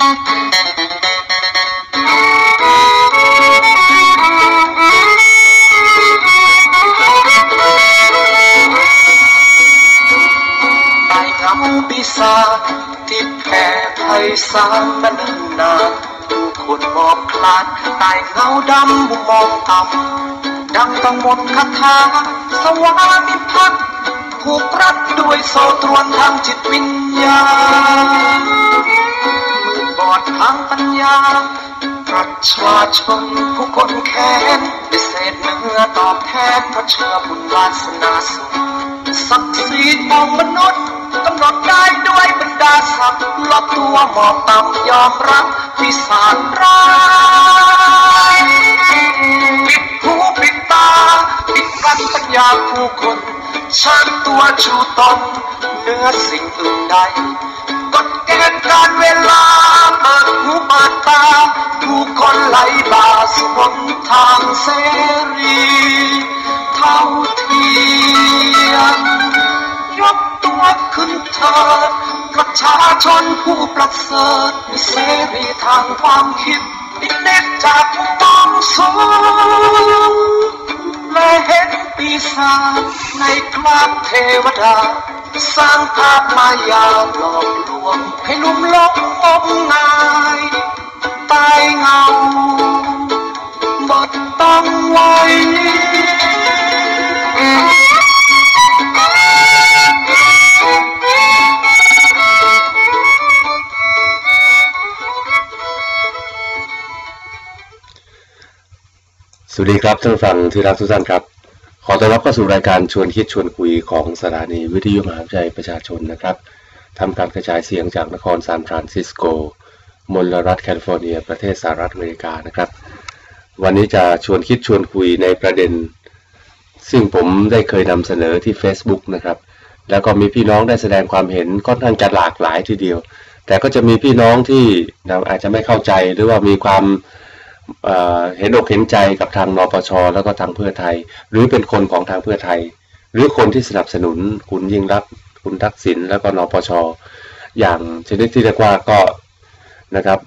ใต้เงาปีศาจที่แผ่ไพศาลมานิ่นนานผู้คนมองคลานใต้เงาดำมุมมองต่ำดังต้องมดคาถาสวามิภักดิ์ผูกรัดด้วยโซตรวนทางจิตวิญญาณ มืดบอดทางปัญญา ประชาชนผู้คนแค้นด้วยเศษเนื้อตอบแทนเพราะเชื่อบุญวาสนาสูงศักดิ์ศรีของมนุษย์กำหนดได้ด้วยบรรดาศักดิ์ลดตัวหมอบต่ำยอมรับพิสารร้ายปิดหูปิดตาปิดกั้นปัญญาผู้คนเชิญตัวชูตนเนื้อสิ่งอื่นใด กฎเการเวลาเปิดหูเปิดตาผู้คนไหลบ่าสู่หนทางเสรีเท่าเทียมยกตัวขึ้นเถิดประชาชนผู้ประเสริฐมีเสรีทางความคิดดิเด็ดจากมุมมองสูงและเห็นปีศาจในคราบเทวดา สร้างภาพมายาหลอกลวง ให้ลุ่มหลงงมงายตายเงาบดต้องไว้สวัสดีครับท่านฟังที่รักทุกท่านครับ ขอต้อนรับเข้าสู่รายการชวนคิดชวนคุยของสถานีวิทยุมหาวิทยาลัยประชาชนนะครับทำการกระจายเสียงจากนครซานฟรานซิสโก มลรัฐแคลิฟอร์เนีย ประเทศสหรัฐอเมริกานะครับ วันนี้จะชวนคิดชวนคุยในประเด็น ซึ่งผมได้เคยนำเสนอที่ Facebook นะครับ แล้วก็มีพี่น้องได้แสดงความเห็นค่อนข้างจะหลากหลายทีเดียว แต่ก็จะมีพี่น้องที่อาจจะไม่เข้าใจหรือว่ามีความ เห็นอกเห็นใจกับทางนปชแล้วก็ทางเพื่อไทย หรือเป็นคนของทางเพื่อไทย หรือคนที่สนับสนุนคุณยิ่งรักคุณทักษิณแล้วก็นปชอย่างชนิดที่เรียกว่าก็นะครับ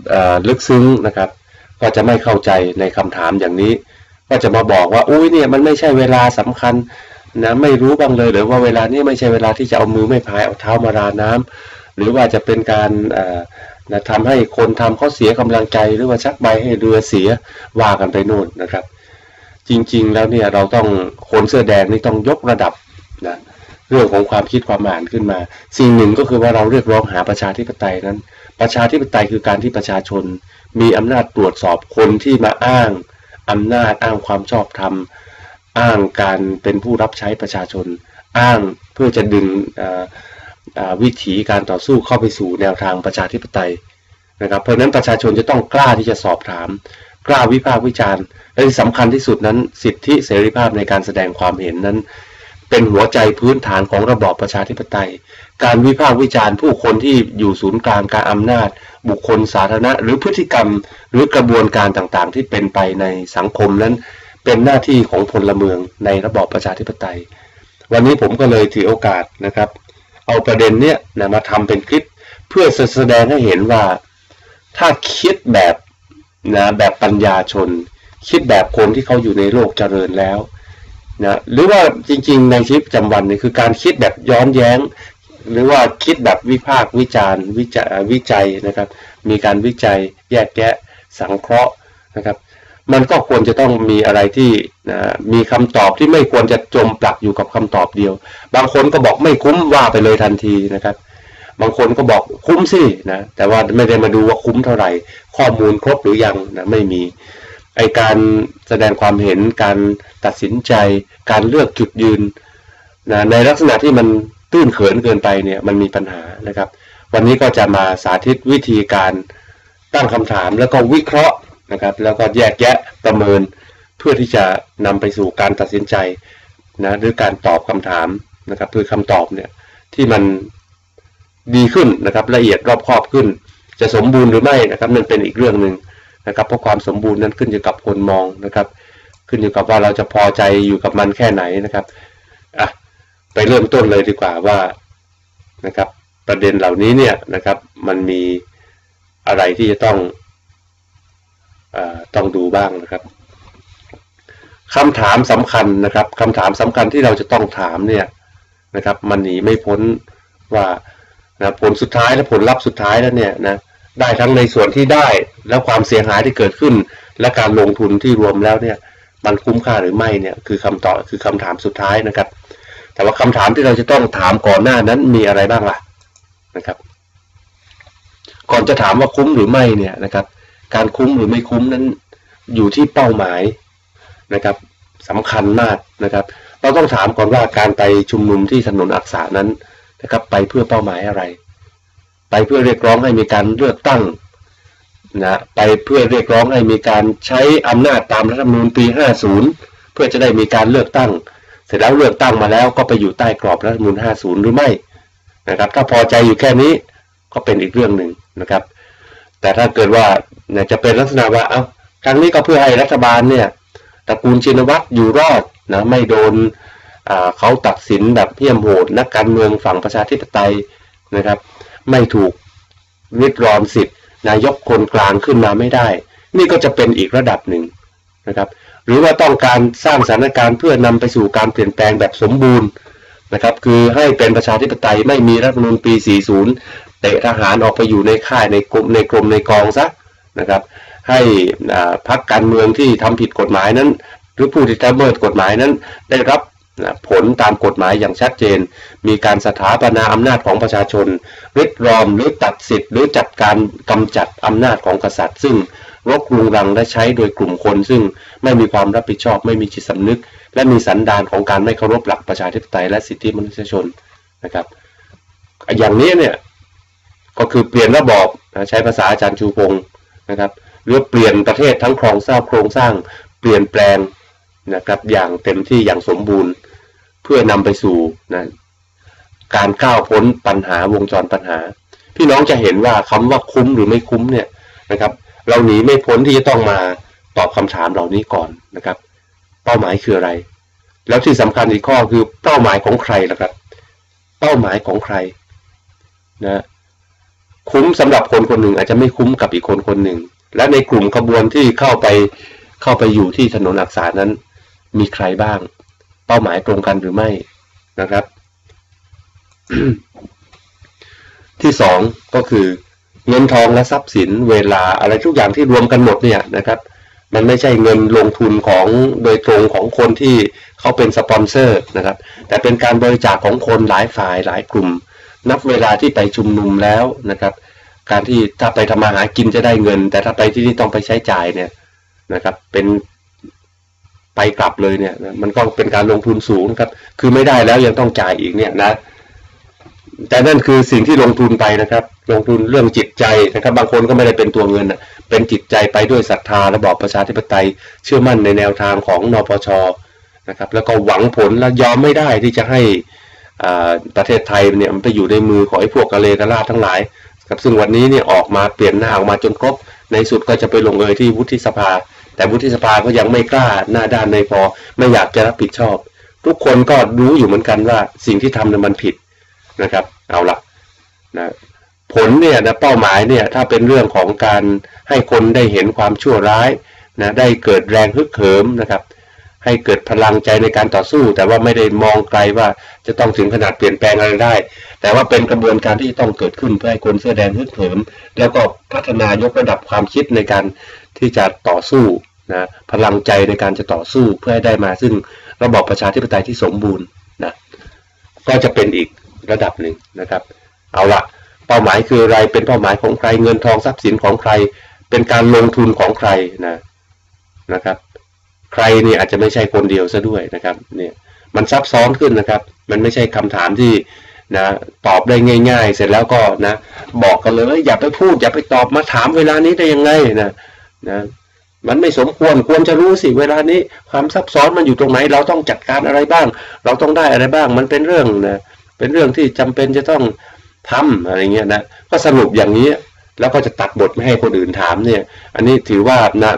ลึกซึ้งนะครับ ก็จะไม่เข้าใจในคำถามอย่างนี้ ก็จะมาบอกว่าอุ้ยเนี่ยมันไม่ใช่เวลาสำคัญนะไม่รู้บ้างเลยหรือว่าเวลานี้ไม่ใช่เวลาที่จะเอามือไม่พายเอาเท้ามาราน้ำหรือว่าจะเป็นการอ นะทำให้คนทำเขาเสียกำลังใจหรือว่าชักใบให้เรือเสียว่ากันไปนู่นนะครับ จริงๆแล้วเนี่ยเราต้องคนเสื้อแดงนี่ต้องยกระดับนะเรื่องของความคิดความอ่านขึ้นมา สิ่งหนึ่งก็คือว่าเราเรียกร้องหาประชาธิปไตยนั้น ประชาธิปไตยคือการที่ประชาชน มีอำนาจตรวจสอบคนที่มาอ้างอำนาจอ้างความชอบธรรมอ้างการเป็นผู้รับใช้ประชาชน อ้างเพื่อจะดึงอ่า วิถีการต่อสู้เข้าไปสู่แนวทางประชาธิปไตยนะครับ เพราะนั้นประชาชนจะต้องกล้าที่จะสอบถาม กล้าวิพากษ์วิจารณ์ และที่สำคัญที่สุดนั้น สิทธิเสรีภาพในการแสดงความเห็นนั้น เป็นหัวใจพื้นฐานของระบอบประชาธิปไตย การวิพากษ์วิจารณ์ ผู้คนที่อยู่ศูนย์กลางการอำนาจ บุคคลสาธารณะ หรือพฤติกรรม หรือกระบวนการต่างๆ ที่เป็นไปในสังคมนั้น เป็นหน้าที่ของพลเมืองในระบอบประชาธิปไตย วันนี้ผมก็เลยถือโอกาสนะครับ เอาประเด็นเนี้ยนะมาทำเป็นคลิป เพื่อแสดงให้เห็นว่า ถ้าคิดแบบนะแบบปัญญาชน คิดแบบคนที่เขาอยู่ในโลกเจริญแล้วนะหรือว่าจริงๆในชีวิตประจำวันนี่คือการคิดแบบย้อนแย้ง หรือว่าคิดแบบวิพากษ์วิจารณ์วิจารวิจัยนะครับ มีการวิจัยแยกแยะสังเคราะห์นะครับ มันก็ควรจะต้องมีอะไรที่นะมีคำตอบที่ไม่ควรจะจมปลักอยู่กับคำตอบเดียว บางคนก็บอกไม่คุ้มว่าไปเลยทันทีนะครับ บางคนก็บอกคุ้มสินะแต่ว่าไม่ได้มาดูว่าคุ้มเท่าไหร่ ข้อมูลครบหรือยังนะไม่มีไอการแสดงความเห็นการตัดสินใจ การเลือกจุดยืนนะในลักษณะที่มันตื้นเขินเกินไปเนี่ยมันมีปัญหานะครับ วันนี้ก็จะมาสาธิตวิธีการตั้งคำถามแล้วก็วิเคราะห์ นะครับ แล้วก็แยกแยะประเมินเพื่อที่จะนำไปสู่การตัดสินใจนะหรือการตอบคำถามนะครับคือคำตอบเนี่ยที่มันดีขึ้นนะครับละเอียดรอบคอบขึ้น จะสมบูรณ์หรือไม่นะครับนั่นเป็นอีกเรื่องหนึ่งนะครับเพราะความสมบูรณ์นั้นขึ้นอยู่กับคนมองนะครับ ขึ้นอยู่กับว่าเราจะพอใจอยู่กับมันแค่ไหนนะครับอะไปเริ่มต้นเลยดีกว่าว่านะครับประเด็นเหล่านี้เนี่ยนะครับมันมีอะไรที่จะต้อง ต้องดูบ้างนะครับคำถามสำคัญนะครับคำถามสำคัญที่เราจะต้องถามเนี่ยนะครับ มันหนีไม่พ้นว่านะผลสุดท้ายและผลลัพธ์สุดท้ายแล้วเนี่ยนะได้ทั้งในส่วนที่ได้แล้วความเสียหายที่เกิดขึ้น และการลงทุนที่รวมแล้วเนี่ยมันคุ้มค่าหรือไม่เนี่ยคือคำตอบคือคำถามสุดท้ายนะครับ แต่ว่าคำถามที่เราจะต้องถามก่อนหน้านั้นมีอะไรบ้างล่ะนะครับ ก่อนจะถามว่าคุ้มหรือไม่เนี่ยนะครับ การคุ้มหรือไม่คุ้มนั้นอยู่ที่เป้าหมายนะครับสำคัญมากนะครับ เราต้องถามก่อนว่าการไปชุมนุมที่ถนนอักษานั้นนะครับ ไปเพื่อเป้าหมายอะไร ไปเพื่อเรียกร้องให้มีการเลือกตั้งนะไปเพื่อเรียกร้องให้มีการใช้อำนาจตามรัฐธรรมนูญปี 50 เพื่อจะได้มีการเลือกตั้ง เสร็จแล้วเลือกตั้งมาแล้วก็ไปอยู่ใต้กรอบรัฐธรรมนูญ50 หรือไม่นะครับ ถ้าพอใจอยู่แค่นี้ก็เป็นอีกเรื่องหนึ่งนะครับ แต่ถ้าเกิดว่าเนี่ยจะเป็นลักษณะว่า เอา้าครั้งนี้ก็เพื่อให้รัฐบาลเนี่ยตระกูลชินวัตรอยู่รอดนะไม่โดนเขาตัดสินแบบเพี้ยมโหดนักการเมืองฝั่งประชาธิปไตยนะครับ ไม่ถูกริดรอนสิทธิ์นายกคนกลางขึ้นมาไม่ได้ นี่ก็จะเป็นอีกระดับหนึ่งนะครับ หรือว่าต้องการสร้างสถานการณ์เพื่อนำไปสู่การเปลี่ยนแปลงแบบสมบูรณ์ นะครับคือให้เป็นประชาธิปไตยไม่มีรัฐธรรมนูญปี 40 เตะทหารออกไปอยู่ในค่ายในกรมในกรมในกองซะนะครับ ให้พักการเมืองที่ทำผิดกฎหมายนั้น หรือผู้ที่ละเมิดกฎหมายนั้นได้รับผลตามกฎหมายอย่างชัดเจน มีการสถาปนาอำนาจของประชาชนริดรอมหรือตัดสิทธิ์หรือจัดการกำจัดอำนาจของกษัตริย์ ซึ่งรกรุงรังและใช้โดยกลุ่มคน ซึ่งไม่มีความรับผิดชอบไม่มีจิตสำนึก และมีสันดานของการไม่เคารพหลักประชาธิปไตยและสิทธิมนุษยชนนะครับ อย่างนี้เนี่ยก็คือเปลี่ยนระบอบใช้ภาษาอาจารย์ชูพงศ์นะครับหรือเปลี่ยนประเทศทั้งโครงสร้างโครงสร้างเปลี่ยนแปลงนะครับอย่างเต็มที่อย่างสมบูรณ์ เพื่อนำไปสู่นะการก้าวพ้นปัญหาวงจรปัญหา พี่น้องจะเห็นว่าคำว่าคุ้มหรือไม่คุ้มเนี่ยนะครับ เราหนีไม่พ้นที่จะต้องมาตอบคำถามเหล่านี้ก่อนนะครับ เป้าหมายคืออะไร แล้วที่สำคัญอีกข้อคือเป้าหมายของใครนะครับ เป้าหมายของใครนะคุ้มสำหรับคนคนหนึ่งอาจจะไม่คุ้มกับอีกคนคนหนึ่ง และในกลุ่มขบวนที่เข้าไปเข้าไปอยู่ที่ถนนอักษานั้น มีใครบ้าง เป้าหมายตรงกันหรือไม่นะครับ ที่สองก็คือเงินทองและทรัพย์สินเวลาอะไรทุกอย่างที่รวมกันหมดเนี่ยนะครับ มันไม่ใช่เงินลงทุนของโดยตรงของคนที่เขาเป็นสปอนเซอร์นะครับ แต่เป็นการบริจาคของคนหลายฝ่ายหลายกลุ่ม นับเวลาที่ไปชุมนุมแล้วนะครับ การที่ถ้าไปทำมาหากินจะได้เงิน แต่ถ้าไปที่นี่ต้องไปใช้จ่ายเนี่ยนะครับเป็นไปกลับเลยเนี่ยมันก็เป็นการลงทุนสูงนะครับ คือไม่ได้แล้วยังต้องจ่ายอีกเนี่ยนะ แต่นั่นคือสิ่งที่ลงทุนไปนะครับ ลงทุนเรื่องจิตใจนะครับ บางคนก็ไม่ได้เป็นตัวเงินเป็นจิตใจไปด้วยศรัทธาระบอบประชาธิปไตย เชื่อมั่นในแนวทางของนปชนะครับ แล้วก็หวังผลและยอมไม่ได้ที่จะให้ประเทศไทยเนี่ยมันไปอยู่ในมือของไอ้พวกกะเลกะลาทั้งหลายครับซึ่งวันนี้เนี่ยออกมาเปลี่ยนหน้าออกมาจนครบ ในสุดก็จะไปลงเอยที่วุฒิสภา แต่วุฒิสภาก็ยังไม่กล้าหน้าด้านในพอไม่อยากจะรับผิดชอบ ทุกคนก็รู้อยู่เหมือนกันว่าสิ่งที่ทำเนี่ยมันผิด นะครับ เอาละนะผลเนี่ยนะเป้าหมายเนี่ยถ้าเป็นเรื่องของการให้คนได้เห็นความชั่วร้ายนะได้เกิดแรงฮึกเหิมนะครับ ให้เกิดพลังใจในการต่อสู้ แต่ว่าไม่ได้มองไกลว่าจะต้องถึงขนาดเปลี่ยนแปลงอะไรได้ แต่ว่าเป็นกระบวนการที่ต้องเกิดขึ้นเพื่อให้คนเสื้อแดงฮึกเหิม แล้วก็พัฒนายกระดับความคิดในการที่จะต่อสู้นะพลังใจในการจะต่อสู้เพื่อให้ได้มาซึ่งระบอบประชาธิปไตยที่สมบูรณ์นะก็จะเป็นอีก ระดับหนึ่งนะครับ เอาละเป้าหมายคืออะไรเป็นเป้าหมายของใครเงินทองทรัพย์สินของใคร เป็นการลงทุนของใครนะนะครับ ใครเนี่ยอาจจะไม่ใช่คนเดียวซะด้วยนะครับเนี่ยมันซับซ้อนขึ้นนะครับ มันไม่ใช่คำถามที่นะตอบได้ง่าย ๆ เสร็จแล้วก็นะบอกกันเลยอย่าไปพูด อย่าไปตอบมาถามเวลานี้ได้ยังไงนะนะมันไม่สมควรควรจะรู้สิเวลานี้ความซับซ้อนมันอยู่ตรงไหน เราต้องจัดการอะไรบ้าง เราต้องได้อะไรบ้าง มันเป็นเรื่องนะ เป็นเรื่องที่จำเป็นจะต้องทำอะไรเงี้ยนะก็สรุปอย่างนี้แล้วก็จะตัดบทไม่ให้คนอื่นถามเนี่ย อันนี้ถือว่านะ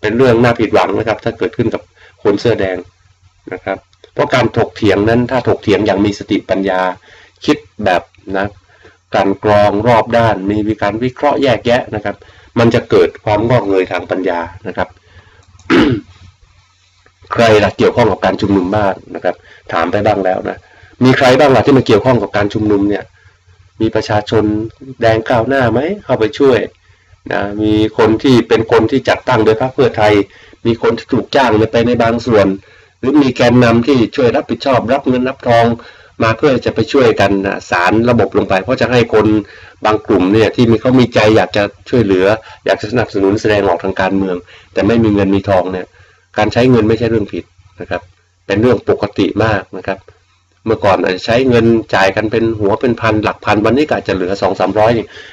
เป็นเรื่องน่าผิดหวังนะครับ ถ้าเกิดขึ้นกับคนเสื้อแดงนะครับ เพราะการถกเถียงนั้นถ้าถกเถียงอย่างมีสติปัญญา คิดแบบนะการกรองรอบด้าน มีวิการวิเคราะห์แยกแยะนะครับ มันจะเกิดความงอกเงยทางปัญญานะครับ ใครละเกี่ยวข้องกับการชุมนุมบ้างนะครับ ถามไปบ้างแล้วนะ มีใครบ้างล่ะที่มาเกี่ยวข้องกับการชุมนุมเนี่ย มีประชาชนแดงก้าวหน้าไหมเข้าไปช่วยนะมีคนที่เป็นคนที่จัดตั้งโดยพรรคเพื่อไทย มีคนที่ถูกจ้างไปในบางส่วน หรือมีแกนนำที่ช่วยรับผิดชอบ รับเงินรับทองมาเพื่อจะไปช่วยกันสารระบบลงไป เพราะจะให้คนบางกลุ่มเนี่ยที่มีเขามีใจอยากจะช่วยเหลือ อยากจะสนับสนุนแสดงออกทางการเมือง แต่ไม่มีเงินมีทองเนี่ยการใช้เงินไม่ใช่เรื่องผิดนะครับ เป็นเรื่องปกติมากนะครับ เมื่อก่อนอาจจะใช้เงินจ่ายกันเป็นหัวเป็นพันหลักพันวันนี้ก็อาจจะเหลือสองสามร้อย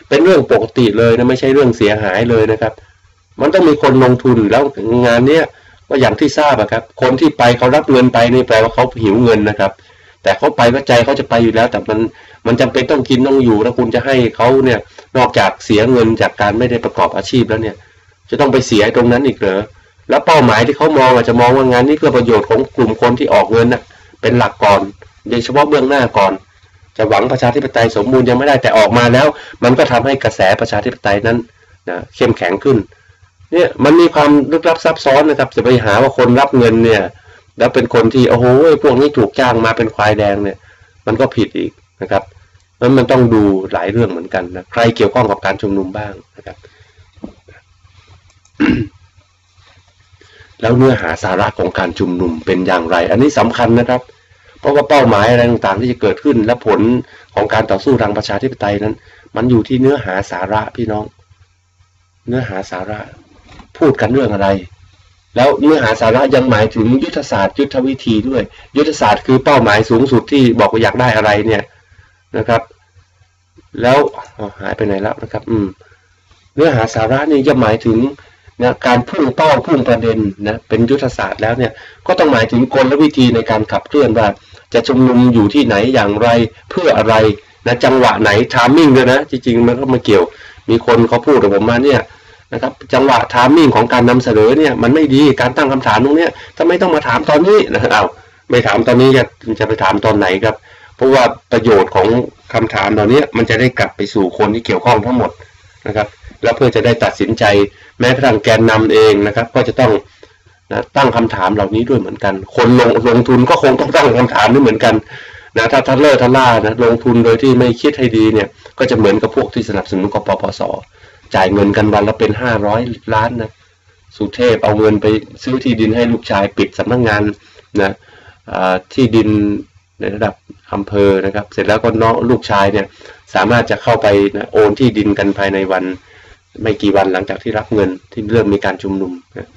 เป็นเรื่องปกติเลยนะไม่ใช่เรื่องเสียหายเลยนะครับ มันต้องมีคนลงทุนแล้วงานเนี้ยก็อย่างที่ทราบอะครับ คนที่ไปเขารับเงินไปนี่แปลว่าเขาหิวเงินนะครับ แต่เขาไปว่าใจเขาจะไปอยู่แล้ว แต่มันมันจำเป็นต้องกินต้องอยู่แล้วคุณจะให้เขาเนี่ยนอกจากเสียเงินจากการไม่ได้ประกอบอาชีพแล้วเนี่ย จะต้องไปเสียตรงนั้นอีกเหรอแล้วเป้าหมายที่เขามองอาจจะมองว่างานนี้เพื่อประโยชน์ของกลุ่มคนที่ออกเงินนะเป็นหลักก่อน โดยเฉพาะเบื้องหน้าก่อน จะหวังประชาธิปไตยสมบูรณ์ยังไม่ได้แต่ออกมาแล้ว มันก็ทำให้กระแสประชาธิปไตยนั้นนะเข้มแข็งขึ้นเนี่ยมันมีความลึกลับซับซ้อนนะครับจะไปหาว่าคนรับเงินเนี่ยแล้วเป็นคนที่โอ้โหพวกนี้ถูกจ้างมาเป็นควายแดงเนี่ย มันก็ผิดอีกนะครับนั้นมันต้องดูหลายเรื่องเหมือนกันนะใครเกี่ยวข้องกับการชุมนุมบ้างนะครับ แล้วเนื้อหาสาระของการชุมนุมเป็นอย่างไร อันนี้สำคัญนะครับ เพราะว่าเป้าหมายอะไรต่างๆ ที่จะเกิดขึ้นและผลของการต่อสู้ทางประชาธิปไตยนั้น มันอยู่ที่เนื้อหาสาระพี่น้อง เนื้อหาสาระพูดกันเรื่องอะไร แล้วเนื้อหาสาระยังหมายถึงยุทธศาสตร์ยุทธวิธีด้วย ยุทธศาสตร์คือเป้าหมายสูงสุดที่บอกว่าอยากได้อะไรเนี่ยนะครับ แล้วหายไปไหนแล้วนะครับ อืม เนื้อหาสาระนี่จะหมายถึงนะการพุ่งเป้าพุ่งประเด็นนะเป็นยุทธศาสตร์แล้วเนี่ยก็ต้องหมายถึงกลวิธีในการขับเคลื่อนว่า จะชุมนุมอยู่ที่ไหนอย่างไรเพื่ออะไรนะจังหวะไหนทามมิ่งด้วยนะจริงๆมันก็มาเกี่ยว มีคนเขาพูดกับผมมาเนี่ยนะครับจังหวะทามมิ่งของการนำเสนอเนี่ยมันไม่ดีการตั้งคำถามตรงเนี้ยทำไมต้องมาถามตอนนี้นะเอาไม่ถามตอนนี้จะจะไปถามตอนไหนครับ เพราะว่าประโยชน์ของคำถามตอนนี้มันจะได้กลับไปสู่คนที่เกี่ยวข้องทั้งหมดนะครับ แล้วเพื่อจะได้ตัดสินใจแม้กระทั่งแกนนำเองนะครับ ก็จะต้อง นะตั้งคำถามเหล่านี้ด้วยเหมือนกัน คนลงลงทุนก็คงต้องตั้งคำถามนี้เหมือนกันนะถ้าทัดเลอร์ทัล่านะลงทุนโดยที่ไม่คิดให้ดีเนี่ยก็จะเหมือนกับพวกที่สนับสนุนกปปสจ่ายเงินกันวันละเป็นห้าร้อยล้านนะสุเทพเอาเงินไปซื้อที่ดินให้ลูกชายปิดสำนักงงานนะที่ดินในระดับอำเภอนะครับ เสร็จแล้วก็น้องลูกชายเนี่ยสามารถจะเข้าไปนะโอนที่ดินกันภายในวัน ไม่กี่วันหลังจากที่รับเงินที่เริ่มมีการชุมนุมนะ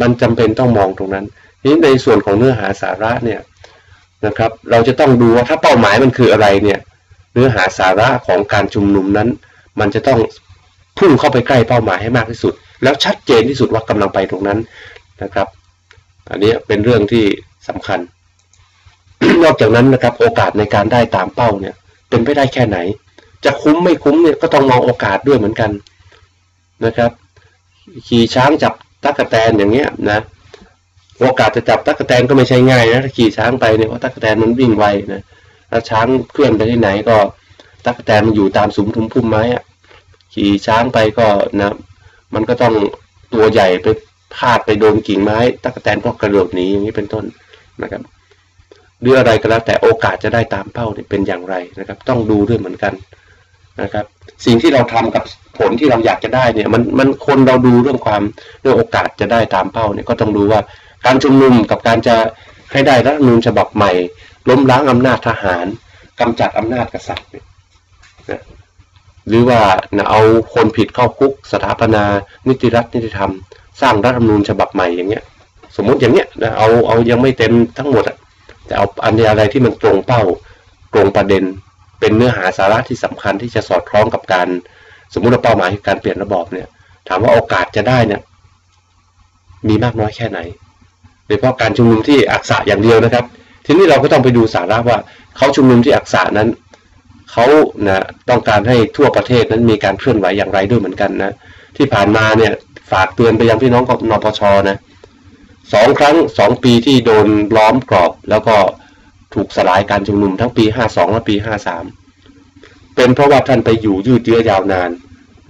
มันจำเป็นต้องมองตรงนั้นนี้ในส่วนของเนื้อหาสาระเนี่ยนะครับ เราจะต้องดูว่าถ้าเป้าหมายมันคืออะไรเนี่ยเนื้อหาสาระของการชุมนุมนั้น มันจะต้องพุ่งเข้าไปใกล้เป้าหมายให้มากที่สุด แล้วชัดเจนที่สุดว่ากำลังไปตรงนั้นนะครับ อันนี้เป็นเรื่องที่สำคัญ นอกจากนั้นนะครับ โอกาสในการได้ตามเป้าเนี่ย เป็นไปได้แค่ไหน จะคุ้มไม่คุ้มเนี่ยก็ต้องมองโอกาสด้วยเหมือนกันนะครับ ขี่ช้างจับ ตั๊กแตนอย่างเงี้ยนะโอกาสจะจับตั๊กแตนก็ไม่ใช่ง่ายนะขี่ช้างไปเนี่ยเพราะตั๊กแตนมันวิ่งไวนะถ้าช้างเคลื่อนไปที่ไหนก็ตั๊กแตนมันอยู่ตามสุมทุมพุ่มไม้อะขี่ช้างไปก็นะมันก็ต้องตัวใหญ่ไปพาดไปโดนกิ่งไม้ตั๊กแตนก็กระโดดหนีอย่างนี้เป็นต้นนะครับหรืออะไรก็แล้วแต่โอกาสจะได้ตามเป้าเนี่ยเป็นอย่างไรนะครับ ต้องดูด้วยเหมือนกันนะครับ สิ่งที่เราทำกับ ผลที่เราอยากจะได้เนี่ยมันมันคนเราดูเรื่องความเรื่องโอกาสจะได้ตามเป้าเนี่ยก็ต้องดูว่าการชุมนุมกับการจะให้ได้รัฐธรรมนูญฉบับใหม่ ล้มล้างอำนาจทหารกำจัดอำนาจกษัตริย์เนี่ยหรือว่าเอาคนผิดเข้าคุกสถาปนา นิติรัฐนิติธรรม สร้างรัฐธรรมนูญฉบับใหม่อย่างเงี้ย สมมติอย่างเงี้ยนะเอาเอายังไม่เต็มทั้งหมดอะแต่เอาอันอะไรที่มันตรงเป้าตรงประเด็น เป็นเนื้อหาสาระที่สำคัญที่จะสอดคล้องกับการ สมมุติว่าเป้าหมายการเปลี่ยนระบอบเนี่ย ถามว่าโอกาสจะได้เนี่ยมีมากน้อยแค่ไหนโดยเฉพาะการชุมนุมที่อักษะอย่างเดียวนะครับ ทีนี้เราก็ต้องไปดูสาระว่าเขาชุมนุมที่อักษะนั้นเขานะต้องการให้ทั่วประเทศนั้นมีการเคลื่อนไหวอย่างไรด้วยเหมือนกันนะที่ผ่านมาเนี่ยฝากเตือนไปยังพี่น้องนปชนะสองครั้งสองปีที่โดนล้อมกรอบ แล้วก็ถูกสลายการชุมนุมทั้งปีห้าสองและปีห้าสาม เป็นเพราะว่าท่านไปอยู่ยืดเยื้อยาวนาน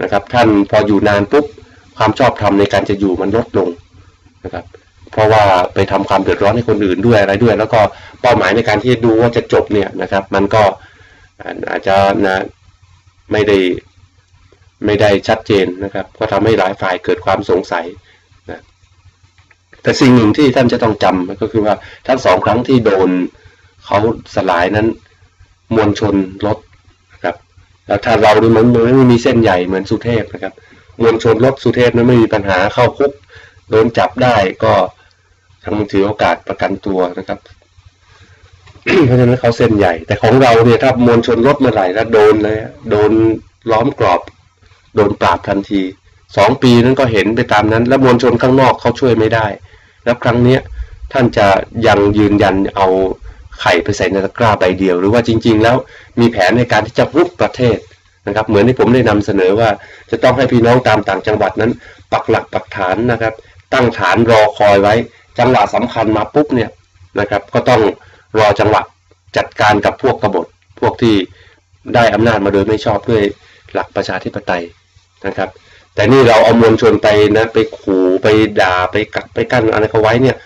นะครับ ท่านพออยู่นานปุ๊บความชอบธรรมในการจะอยู่มันลดลงนะครับ เพราะว่าไปทำความเดือดร้อนให้คนอื่นด้วยอะไรด้วย แล้วก็เป้าหมายในการที่ดูว่าจะจบเนี่ยนะครับ มันก็อาจจะนะไม่ได้ไม่ได้ชัดเจนนะครับ ก็ทำให้หลายฝ่ายเกิดความสงสัยนะแต่สิ่งหนึ่งที่ท่านจะต้องจำก็คือว่าทั้งสองครั้งที่โดนเขาสลายนั้น มวลชนลดนะครับ แล้วถ้าเราดูมันมันไม่มีเส้นใหญ่เหมือนสุเทพนะครับมวลชนลดสุเทพนั้นไม่มีปัญหาเข้าคุกโดนจับได้ก็ทางถือโอกาสประกันตัวนะครับเพราะฉะนั้นเขาเส้นใหญ่ แต่ของเราเนี่ยถ้ามวลชนลดเมื่อไหร่แล้วโดนเลยโดนล้อมกรอบ โดนปราบทันทีสองปีนั้นก็เห็นไปตามนั้น แล้วมวลชนข้างนอกเขาช่วยไม่ได้ แล้วครั้งเนี้ยท่านจะยังยืนยันเอา ไข่ไปใส่ในตะกร้าใบเดียว หรือว่าจริง ๆ แล้วมีแผนในการที่จะรุกประเทศนะครับ เหมือนที่ผมได้นำเสนอว่าจะต้องให้พี่น้องตามต่างจังหวัดนั้น ปักหลักปักฐานนะครับ ตั้งฐานรอคอยไว้ จังหวะสำคัญมาปุ๊บเนี่ยนะครับ ก็ต้องรอจังหวะจัดการกับพวกกบฏพวกที่ได้อำนาจมาโดยไม่ชอบด้วยหลักประชาธิปไตยนะครับ แต่นี่เราเอามวลชนไปนะไปขู่ไปด่าไปกักไปกั้นอะไรเขาไว้เนี่ย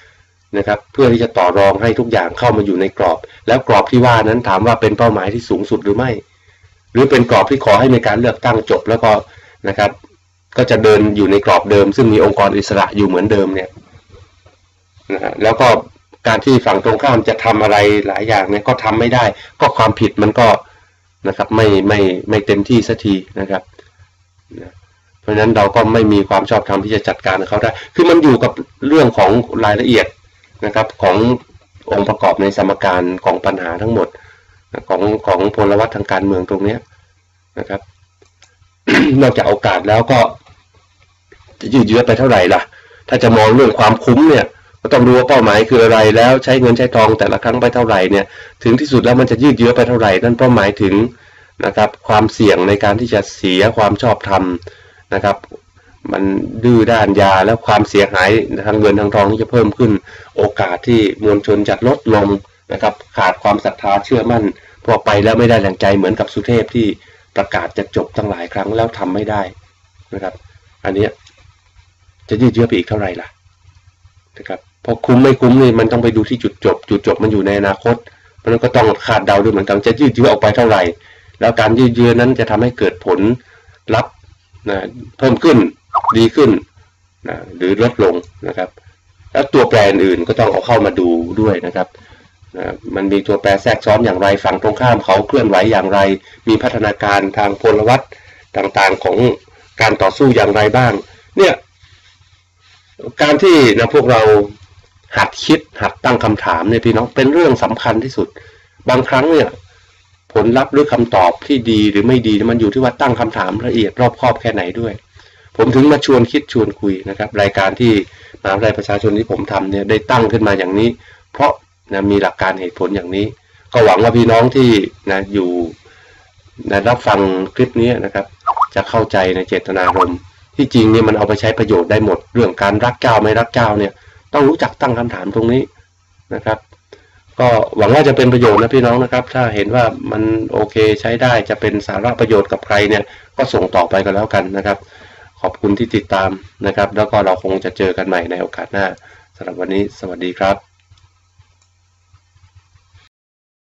นะครับเพื่อที่จะต่อรองให้ทุกอย่างเข้ามาอยู่ในกรอบ แล้วกรอบที่ว่านั้นถามว่าเป็นเป้าหมายที่สูงสุดหรือไม่ หรือเป็นกรอบที่ขอให้มีการเลือกตั้งจบแล้วก็นะครับ ก็จะเดินอยู่ในกรอบเดิม ซึ่งมีองค์กรอิสระอยู่เหมือนเดิมเนี่ยนะฮะแล้วก็การที่ฝั่งตรงข้ามจะทำอะไรหลายอย่างเนี่ยก็ทำไม่ได้ ก็ความผิดมันก็นะครับไม่ไม่ไม่เต็มที่สักทีนะครับนะเพราะฉะนั้นเราก็ไม่มีความชอบธรรมที่จะจัดการเขาได้ คือมันอยู่กับเรื่องของรายละเอียด นะครับขององค์ประกอบในสมการของปัญหาทั้งหมดของของพลวัตทางการเมืองตรงนี้นะครับ นอกจากโอกาสแล้วก็จะยืดเยื้อไปเท่าไหร่ล่ะ ถ้าจะมองเรื่องความคุ้มเนี่ยก็ต้องดูว่าเป้าหมายคืออะไรแล้วใช้เงินใช้ทองแต่ละครั้งไปเท่าไหร่เนี่ย ถึงที่สุดแล้วมันจะยืดเยื้อไปเท่าไหร่นั่นเป้าหมายถึงนะครับ ความเสี่ยงในการที่จะเสียความชอบธรรมนะครับ มันดื้อด้านยาแล้วความเสียหายทางเงินทางทองที่จะเพิ่มขึ้น โอกาสที่มวลชนจะลดลงนะครับ ขาดความศรัทธาเชื่อมั่น พอไปแล้วไม่ได้แรงใจเหมือนกับสุเทพที่ประกาศจะจบตั้งหลายครั้งแล้วทำไม่ได้นะครับ อันนี้จะยืดเยื้อไปอีกเท่าไหร่ล่ะนะครับพอคุ้มไม่คุ้มนี่มันต้องไปดูที่จุดจบ จุดจบมันอยู่ในอนาคตเพราะนั้นก็ต้องคาดเดาด้วยเหมือนกันจะยืดเยื้อออกไปเท่าไหร่ แล้วการยืดเยื้อนั้นจะทำให้เกิดผลลัพธ์นะเพิ่มขึ้น ดีขึ้นนะหรือลดลงนะครับ แล้วตัวแปรอื่นก็ต้องเอาเข้ามาดูด้วยนะครับนะมันมีตัวแปรแทรกซ้อนอย่างไรฝั่งตรงข้ามเขาเคลื่อนไหวอย่างไร มีพัฒนาการทางพลวัตต่างๆของการต่อสู้อย่างไรบ้าง เนี่ยการที่นะพวกเราหัดคิดหัดตั้งคำถามเนี่ยพี่น้องเป็นเรื่องสำคัญที่สุด บางครั้งเนี่ยผลลัพธ์หรือคำตอบที่ดีหรือไม่ดีมันอยู่ที่ว่าตั้งคำถามละเอียดรอบคอบแค่ไหนด้วย ผมถึงมาชวนคิดชวนคุยนะครับ รายการที่มหาวิทยาลัยประชาชนที่ผมทำเนี่ยได้ตั้งขึ้นมาอย่างนี้ เพราะนะมีหลักการเหตุผลอย่างนี้ ก็หวังว่าพี่น้องที่นะอยู่นะรับฟังคลิปนี้นะครับ จะเข้าใจในเจตนารมณ์ที่จริงเนี่ยมันเอาไปใช้ประโยชน์ได้หมด เรื่องการรักเจ้าไม่รักเจ้าเนี่ย ต้องรู้จักตั้งคำถามตรงนี้นะครับ ก็หวังว่าจะเป็นประโยชน์นะพี่น้องนะครับ ถ้าเห็นว่ามันโอเคใช้ได้จะเป็นสาระประโยชน์กับใครเนี่ย ก็ส่งต่อไปกันแล้วกันนะครับ ขอบคุณที่ติดตามนะครับ แล้วก็เราคงจะเจอกันใหม่ในโอกาสหน้าสำหรับวันนี้ สวัสดีครับ